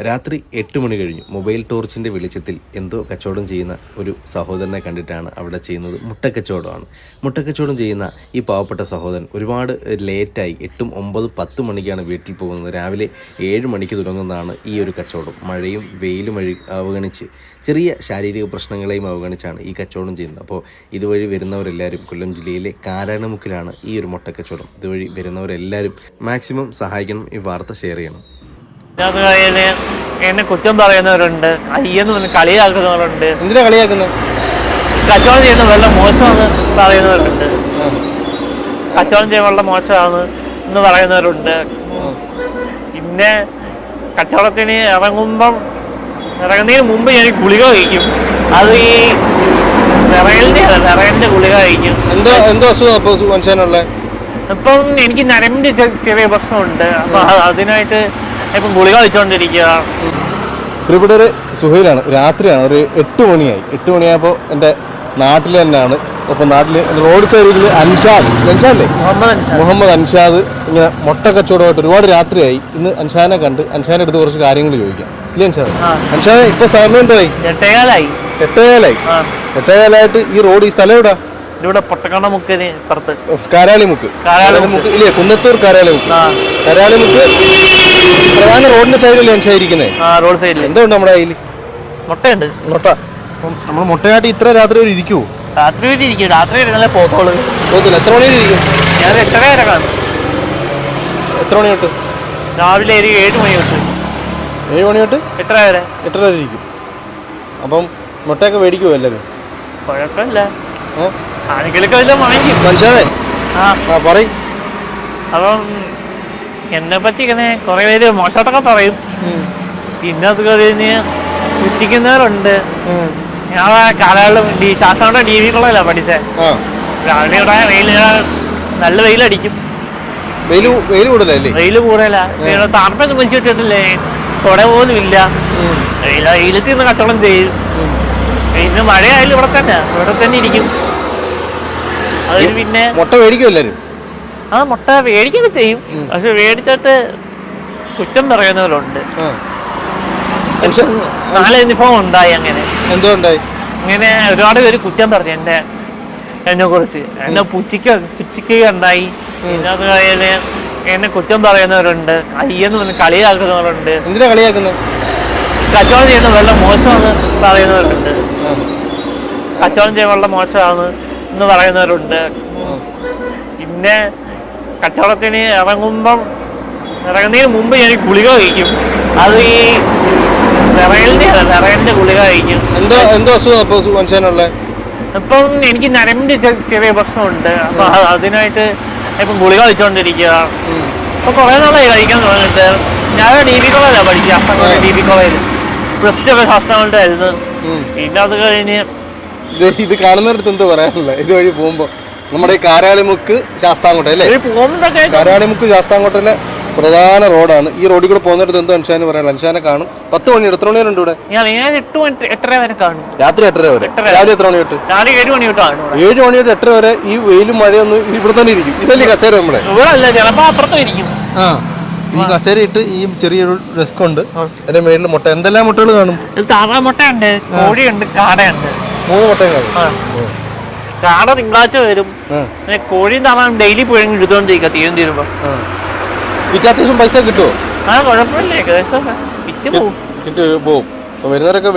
രാത്രി എട്ട് മണി കഴിഞ്ഞു മൊബൈൽ ടോർച്ചിന്റെ വെളിച്ചത്തിൽ എന്തോ കച്ചവടം ചെയ്യുന്ന ഒരു സഹോദരനെ കണ്ടിട്ടാണ് അവിടെ ചെയ്യുന്നത് മുട്ടക്കച്ചവടമാണ്. മുട്ടക്കച്ചവടം ചെയ്യുന്ന ഈ പാവപ്പെട്ട സഹോദരൻ ഒരുപാട് ലേറ്റായി എട്ടും ഒമ്പത് പത്ത് മണിക്കാണ് വീട്ടിൽ പോകുന്നത്. രാവിലെ ഏഴ് മണിക്ക് തുടങ്ങുന്നതാണ് ഈ ഒരു കച്ചവടം. മഴയും വെയിലും അവഗണിച്ച് ചെറിയ ശാരീരിക പ്രശ്നങ്ങളെയും അവഗണിച്ചാണ് ഈ കച്ചവടം ചെയ്യുന്നത്. അപ്പോൾ ഇതുവഴി വരുന്നവരെല്ലാവരും കൊല്ലം ജില്ലയിലെ കാരാണമുക്കിലാണ് ഈ ഒരു മുട്ടക്കച്ചവടം. ഇതുവഴി വരുന്നവരെല്ലാവരും മാക്സിമം സഹായിക്കണം. ഈ വാർത്ത ഷെയർ ചെയ്യണം. അത് കഴിഞ്ഞ് എന്നെ കുറ്റം പറയുന്നവരുണ്ട്. അയ്യെന്ന് പറഞ്ഞ് കളിയാക്കുന്നവരുണ്ട്. എന്തിനാ കളിയാക്കുന്നത് കച്ചവടം ചെയ്യുന്ന വെള്ളം മോശമാണ് പറയുന്നവരുണ്ട്. കച്ചവടം ചെയ്യുന്ന വെള്ളം മോശമാണ് എന്ന് പറയുന്നവരുണ്ട്. പിന്നെ കച്ചവടത്തിന് ഇറങ്ങുമ്പം ഇറങ്ങുന്നതിന് മുമ്പ് ഞാൻ ഗുളിക കഴിക്കും. അത് ഈ വിറയലിന്റെ വിറയലിന്റെ ഗുളിക കഴിക്കും. എന്തോ എന്തോ മനുഷ്യനുള്ള? ഇപ്പം എനിക്ക് നരമ്പിന്റെ ചെറിയ പ്രശ്നമുണ്ട്. അപ്പൊ അതിനായിട്ട് ഇപ്പം ഗുളിക ഇവിടെ ഒരു സുഹൈലാണ്. രാത്രിയാണ്. ഒരു എട്ട് മണിയായി. എട്ട് മണിയായപ്പോൾ എന്റെ നാട്ടിൽ തന്നെയാണ്. അപ്പോൾ നാട്ടിൽ റോഡ് സൈഡിൽ അൻഷാദ്. അൻഷാദല്ലേ? മുഹമ്മദ് അൻഷാദ്. ഇങ്ങനെ മുട്ട കച്ചവടമായിട്ട് ഒരുപാട് രാത്രിയായി. ഇന്ന് അൻഷാനെ കണ്ട് അൻഷാനെ അടുത്ത് കുറച്ച് കാര്യങ്ങൾ ചോദിക്കാം. ഇല്ലേ അൻഷാദ്. അൻഷാദ് ഇപ്പൊ സമയം എന്തായി? എട്ടേകാലായി. എട്ടേകാലായി? എട്ടേകാലായിട്ട് ഈ റോഡ് ഈ സ്ഥലം എവിടാ? ഇവിടെ പൊട്ടക്കണ്ണ മുക്കിന് പുറത്ത്. കാരാളിമുക്ക്. കാരാളിമുക്ക്. ഇല്ലേ? കുന്നത്തൂർ കാരാളിമുക്ക്. കാരാളിമുക്ക് പ്രധാന റോഡിന്റെ സൈഡിലാണ് അനുസരിക്കുന്നത് ആ റോഡ് സൈഡിൽ എന്തുണ്ട് നമ്മുടെ കയ്യിൽ മുട്ടയുണ്ട്. മുട്ട. നമ്മൾ മുട്ടയായിട്ട് ഇത്ര രാത്രി വരെ ഇരിക്കുമോ രാത്രി വരെ ഇരിക്കും. രാത്രി ഇരുന്നാലേ പോത്തോൾ. തോന്നില്ല എത്ര മണി വരെ ഇരിക്കും? ഞാൻ എട്ടര വരെ കാണും എത്ര മണി തൊട്ട്? രാവിലെ ഒരു ഏഴ് മണി തൊട്ട്. ഏഴ് മണി തൊട്ട്? എട്ടര വരെ. എട്ടര വരെ ഇരിക്കും. അപ്പം മുട്ടയൊക്കെ മേടിക്കുമോ എല്ലാവരും? കുഴപ്പമില്ല ഏ? ആണെങ്കിലൊക്കെ വല്ലതും വാങ്ങിക്കും. മനസ്സിലായേ ആ. ആ പറയും. അപ്പം എന്നെ പറ്റി ഇങ്ങനെ കുറെ പേര് മോശമായിട്ടൊക്കെ പറയും. പിന്നെ അത് കഴിഞ്ഞ് ഉച്ചിക്കുന്നവരുണ്ട് ഞാൻ കാലകളിലും ശാസ്ത്രയുടെ ഡി വി കോളേജിലാണ് പഠിച്ചേ. രാവിലെ ഇവിടെ വെയിൽ നല്ല വെയിലടിക്കും. വെയിൽ വെയിൽ കൂടുതലല്ലേ? വെയിൽ കൂടുതലാ. താർപ്പൊന്നും വെച്ചിട്ടിട്ടില്ലേ കുട പോലും ഇല്ല. വെയില വെയിലത്ത് നിന്ന് കച്ചവടം ചെയ്യും. ഇന്ന് മഴയായാലും ഇവിടെ തന്നെ ഇവിടെ തന്നെ ഇരിക്കും. അതിന് പിന്നെ മുട്ട മേടിക്കും എല്ലാരും? ആ മുട്ട മേടിക്കൊക്കെ ചെയ്യും. പക്ഷെ മേടിച്ചിട്ട് കുറ്റം പറയുന്നവരുണ്ട് നാളെ അനുഭവം ഉണ്ടായി അങ്ങനെ. എന്തോ ഉണ്ടായി? ഇങ്ങനെ ഒരുപാട് പേര് കുറ്റം പറഞ്ഞു. എന്റെ എന്നെ കുറിച്ച്. എന്നെ പുച്ഛിക്ക പുച്ഛിക്കുക ഉണ്ടായി. പിന്നെ അത് എന്നെ കുറ്റം പറയുന്നവരുണ്ട്. അയ്യെന്ന് പറഞ്ഞ് കളിയാക്കുന്നവരുണ്ട് എന്തിനാ കളിയാക്കുന്നത് കച്ചവടം ചെയ്യുന്ന വെള്ളം മോശമാണ് പറയുന്നവരുണ്ട് കച്ചവടം ചെയ്യുന്ന വെള്ളം മോശമാണ് എന്ന് പറയുന്നവരുണ്ട്. പിന്നെ കച്ചവടത്തിന് ഇറങ്ങുമ്പം ഇറങ്ങുന്നതിന് മുമ്പ് ഞാൻ ഗുളിക കഴിക്കും. അത് ഈ വിറയലിന്റെ അല്ല ഗുളിക കഴിക്കും. എന്തോ എന്തോ അസുഖം മനുഷ്യനുള്ള? ഇപ്പം എനിക്ക് നരമ്പിന്റെ ചെറിയ പ്രശ്നമുണ്ട്. അപ്പൊ അതിനായിട്ട് ഇപ്പം ഗുളിക കഴിച്ചുകൊണ്ടിരിക്കുക അപ്പൊ കുറെ നാളായി കഴിക്കാൻ തുടങ്ങിയിട്ട്. ഞാൻ ഡി ബി കോളേജാണ് പഠിക്കുക. D B college. Plus two ഒക്കെ ശാസ്ത്രങ്ങളുടെ ആയിരുന്നു. പിന്നെ അത് കഴിഞ്ഞ് ഇത് ഇത് കാണുന്നിടത്ത് എന്ത് പറയാനുള്ളത് ഇതുവഴി പോകുമ്പോ. നമ്മുടെ ഈ കാരാളിമുക്ക് ശാസ്താംകോട്ട അല്ലേ? കാരാളിമുക്ക് ശാസ്താംകോട്ടയിലെ പ്രധാന റോഡാണ്. ഈ റോഡിൽ കൂടെ പോകുന്നിടത്ത് എന്തോ അൻഷാന് പറയാൻ അൻഷാനെ കാണും. പത്ത് മണി എത്ര മണി വരെ ഉണ്ട് ഇവിടെ? എട്ടര വരെ കാണും. രാത്രി എട്ടര വരെ? രാവിലെ എത്ര മണി തൊട്ട്? രാവിലെ ഏഴ് മണി തൊട്ട് കാണും ഇവിടെ. ഏഴ് മണി തൊട്ട് എട്ടര വരെ ഈ വെയിലും മഴയൊന്നും ഇവിടെ തന്നെ ഇരിക്കും. ഇതല്ലേ കസേര ഇരിക്കും. ആ. ഈ കസേര ഇട്ട് ഈ ചെറിയൊരു ഡെസ്ക് ഉണ്ട്. അതിന്റെ മേളിൽ മുട്ട. എന്തെല്ലാം മുട്ടകൾ കാണും? ഇത് താറാമുട്ടയുണ്ട് കോഴിയുണ്ട് കാടയുണ്ട്. മൂന്ന് മുട്ടയും കാണും. കാട തിങ്കളാഴ്ച വരും. പിന്നെ കോഴിയും താറാൻ ഡെയിലി പോയി എടുത്തോണ്ടിരിക്കുക തീരും തീരുമ്പോ. വിറ്റ് അത്യാവശ്യം പൈസ കിട്ടുമോ ആ കുഴപ്പമില്ല ഏകദേശം വിറ്റ് കിട്ടും വരുന്നവരൊക്കെ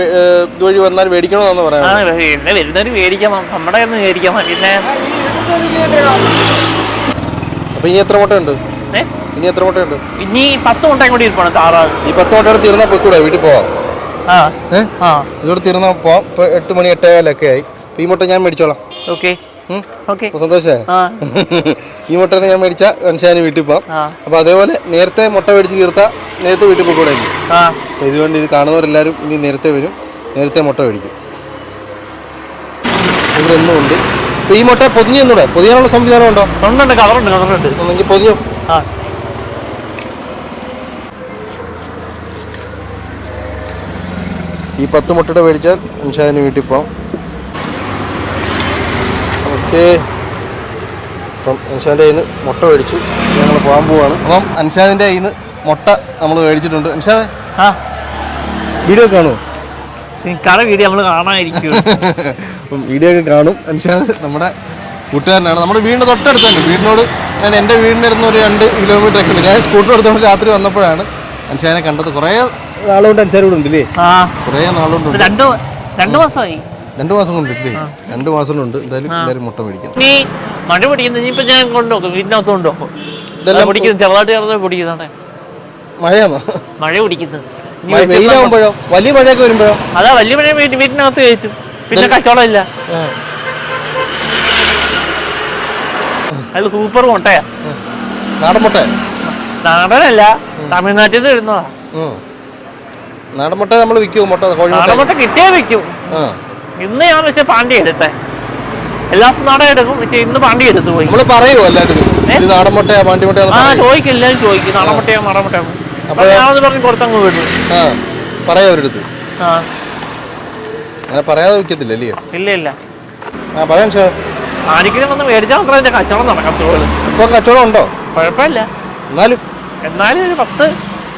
ഇതുവഴി വന്നാൽ മേടിക്കണമെന്നാണ് ആ പറയാം എന്നെ വരുന്നവര് മേടിക്കാം നമ്മുടെ ഒന്ന് മേടിക്കാം പിന്നെ അപ്പൊ ഇനി എത്ര മുട്ടയുണ്ട്? ഇനി എത്ര മുട്ടയുണ്ട്? ഇനി പത്ത് മുട്ടയും കൂടി ഇരിക്കണം താറാവ് ഈ പത്ത് മുട്ടയോടെ തീർന്നാൽ പോയിക്കൂടെ വീട്ടിൽ പോവാം. ഇതോടെ തീർന്ന എട്ട് മണി എട്ടേകാലൊക്കെ ആയി. ഈ മുട്ട ഞാൻ മേടിച്ചോളാം. ഓക്കെ? സന്തോഷേ? ഈ മുട്ടനെ ഞാൻ മേടിച്ച അൻഷാന് വീട്ടിൽ പോവാം. അപ്പൊ അതേപോലെ നേരത്തെ മുട്ട മേടിച്ച് തീർത്ത നേരത്തെ വീട്ടിൽ പോയിക്കൂടെ ഇതുകൊണ്ട് ഇത് കാണുന്നവരെല്ലാരും ഇനി നേരത്തെ വരും. നേരത്തെ മുട്ട മേടിക്കും. ഇവരെന്നുണ്ട് ഈ മുട്ട പൊതിഞ്ഞൂടെ പൊതിയാനുള്ള സംവിധാനം ഉണ്ടോ? ഉണ്ട് കവറുണ്ട് കവറുണ്ട് പൊതിഞ്ഞു? ആ. ഈ പത്ത് മുട്ടയുടെ മേടിച്ചാൽ അൻഷാദിന് വീട്ടിൽ പോവാം. ഓക്കെ. അപ്പം അൻഷാദിന്റെ കയ്യിൽ നിന്ന് മുട്ട മേടിച്ചു. ഞങ്ങൾ പോകാൻ പോവാണ്. അപ്പം അൻഷാദിന്റെ കയ്യിൽ നിന്ന് മുട്ട നമ്മൾ മേടിച്ചിട്ടുണ്ട്. അൻഷാദ്? ആ. വീഡിയോ കാണുമോ കട വീഡിയോ നമ്മൾ കാണാതിരിക്കും അപ്പം വീഡിയോ ഒക്കെ കാണും. അൻഷാദ് നമ്മുടെ കൂട്ടുകാരനാണ്. നമ്മുടെ വീടിന്റെ തൊട്ടടുത്ത് തന്നെ വീടിനോട് ഞാൻ എന്റെ വീടിന്റെ അടുത്ത് ഒരു രണ്ട് കിലോമീറ്റർ ഒക്കെ ഉണ്ട്. ഞാൻ സ്കൂട്ടർ എടുത്തുകൊണ്ട് രാത്രി വന്നപ്പോഴാണ് അൻഷാദിനെ കണ്ടത്. കുറേ നാളുകൊണ്ട് ഇവിടെ ഉണ്ടല്ലേ ആ. കുറേ നാളുകൊണ്ട് ഉണ്ട്. രണ്ടു രണ്ടു മാസമായി. രണ്ട് മാസം കൊണ്ടില്ലേ രണ്ട് മാസം കൊണ്ട് എന്തായാലും എല്ലാവരും മുട്ട മേടിക്കണം നീ മഴ പിടിക്കുന്നത് ഇനിയിപ്പോ ഞാൻ കൊണ്ടുപോക്കും വീടിനകത്ത് കൊണ്ടുപോക്കും ഇതെല്ലാം പിടിക്കുന്നത്. ചെറുതായിട്ട് ചെറുതായിട്ട് പിടിക്കുന്നതാണ് മഴയാണോ? മഴ പിടിക്കുന്നത്. ഇനി മഴ- വെയിലാവുമ്പോഴോ? വലിയ മഴയൊക്കെ വരുമ്പോഴോ? അതാ വലിയ മഴ വീട്ടി- വീട്ടിനകത്ത് കയറ്റും. പിന്നെ കച്ചവടം ഇല്ല അത് സൂപ്പർ മുട്ടയാ. നാടൻ മുട്ട? നാടനല്ല. തമിഴ്നാട്ടിൽ നിന്ന് വരുന്നതാ. ഉം. നാടൻ മുട്ട നമ്മൾ വിൽക്കും മുട്ട നാടൻ മുട്ട കിട്ടിയേ വിൽക്കും. ഇന്ന് ഞാൻ പക്ഷെ പാണ്ടി എടുത്തേ. എല്ലാ നാടൻ എടുക്കും. പക്ഷെ ഇന്ന് പാണ്ടി എടുത്തു പോയി. നമ്മൾ പറയൂ എല്ലാവരും? ഇത് നാടൻ മുട്ടയാ പാണ്ടി മുട്ടയാ ആ ചോദിക്കും എല്ലാവരും ചോദിക്കും. നാടൻ മുട്ടയോ അപ്പോൾ ഞാൻ അപ്പൊ ഞാനത് പറഞ്ഞ് കൊടുത്തങ്ങ് വിടും. ആ. പറയാം അവരുടെ അടുത്ത് ആ. അങ്ങനെ പറയാതെ വിൽക്കത്തില്ല അല്ലേ ഇല്ല ഇല്ല. ആ പറയാൻ സാർ. ആരെങ്കിലും വന്ന് മേടിച്ചാൽ മാത്രമേ കച്ചവടം നടക്കത്തുള്ളൂ. ഇപ്പൊ കച്ചവടം ഉണ്ടോ? കുഴപ്പമില്ല. എന്നാലും. എന്നാലും ഒരു പത്ത്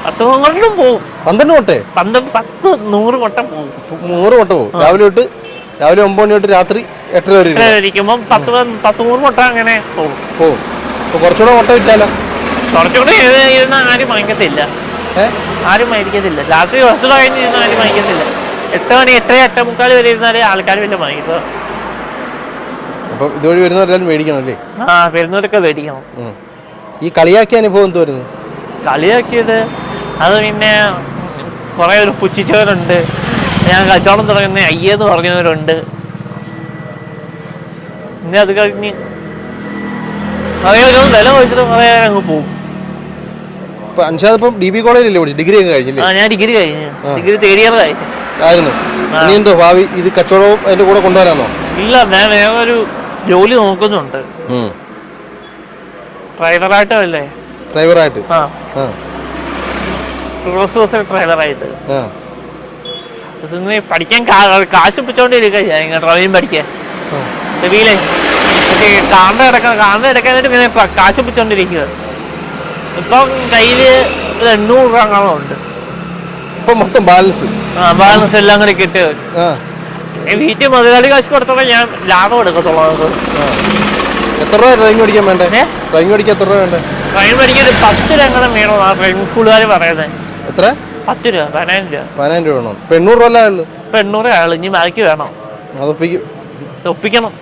പത്ത് കൊണ്ടും പോകും പന്ത്രണ്ട് മുട്ടേ പന്ത്രണ്ട് പത്ത് നൂറ് കൊട്ടം പോകും നൂറ് മുട്ട പോകും രാവിലെ തൊട്ട് രാവിലെ ഒമ്പത് മണി തൊട്ട് രാത്രി എട്ടര വരെ ഇരിക്കുമ്പോൾ പത്ത് പത്ത് നൂറ് കൊട്ട അങ്ങനെ പോകും പോകും കുറച്ചുകൂടെ മുട്ട വിറ്റാലോ? കുറച്ചുകൂടെ ആരും വാങ്ങിക്കത്തില്ല. ആരും വാങ്ങിക്കത്തില്ല. രാത്രി കുറച്ചുകൂടെ കഴിഞ്ഞ് ഇരുന്ന് ആരും വാങ്ങിക്കത്തില്ല. എട്ട് മണി എട്ടര എട്ടേ മുക്കാൽ വരെ ഇരുന്നാലേ ആൾക്കാർ പിന്നെ വാങ്ങിക്കുക അപ്പം ഇതുവഴി വരുന്നവരെല്ലാം മേടിക്കണം അല്ലേ? ആ വരുന്നവരൊക്കെ മേടിക്കണം. ഈ കളിയാക്കിയ അനുഭവം എന്തോ കളിയാക്കിയത് അത് പിന്നെ കുറെ ഒരു പുച്ഛിച്ചവരുണ്ട്. ഞാൻ കച്ചവടം തുടങ്ങുന്ന അയ്യെന്ന് പറഞ്ഞവരുണ്ട്. പിന്നെ അത് കഴിഞ്ഞ് കുറേ ഒരു വില ചോദിച്ചിട്ട് കുറേ നേരം അങ്ങ് പോകും ഇപ്പം അൻഷാദ് ഇപ്പം ഡി ബി കോളേജിലല്ലേ പഠിച്ചു ഡിഗ്രി ഒക്കെ കഴിഞ്ഞില്ലേ? ആ ഞാൻ ഡിഗ്രി കഴിഞ്ഞു. ഡിഗ്രി തേർഡ് ഇയർ കഴിഞ്ഞു ആയിരുന്നു. ഇനി എന്തോ ഭാവി ഇത് കച്ചവടവും അതിന്റെ കൂടെ ഇല്ല ഞാൻ വേറെ ഒരു ജോലി നോക്കുന്നുണ്ട്. ഡ്രൈവറായിട്ടോ അല്ലേ ഡ്രൈവറായിട്ട് ആ. ആ. ടൂറിസ്റ്റ് ബസ്സിൽ ഡ്രൈവറായിട്ട് ആ. പഠിക്കാൻ കാശ് പിടിച്ചോണ്ടിരിക്കുക ഞാൻ ഇങ്ങനെ ഡ്രൈവിംഗ് പഠിക്കാൻ. കാണ്ട കിടക്കാൻ കാണ്ട കിടക്കാനായിട്ട് പിന്നെ കാശ് പിടിച്ചോണ്ടിരിക്കുക ഇപ്പം കയ്യിൽ എണ്ണൂറ് രൂപ ഉണ്ട്. ഇപ്പം മൊത്തം ബാലൻസ് ആ ബാലൻസ് എല്ലാം കൂടി കിട്ടി. വീട്ടിൽ മുതലാളി കാശ് കൊടുത്തോടെ ഞാൻ ലാഭം എടുക്കത്തുള്ളൂ നമുക്ക്. എത്ര രൂപ ഡ്രൈവിംഗ് പഠിക്കാൻ വേണ്ടേ? ഡ്രൈവിംഗ് പഠിക്കാൻ എത്ര രൂപ വേണ്ടേ? ഡ്രൈവിംഗ് പഠിക്കാൻ പത്ത് അങ്ങനെ വേണം ആ ഡ്രൈവിംഗ് സ്കൂളുകാർ പറയുന്നത് എത്ര? പത്ത് രൂപ പതിനായിരം രൂപ. പതിനായിരം രൂപ വേണം. ഇപ്പം എണ്ണൂറ് രൂപ അല്ലേ ഉള്ളൂ? ഇപ്പൊ എണ്ണൂറ് ആൾ ഇനി ബാക്കി വേണം. അതൊപ്പിക്കും. ഒപ്പിക്കണം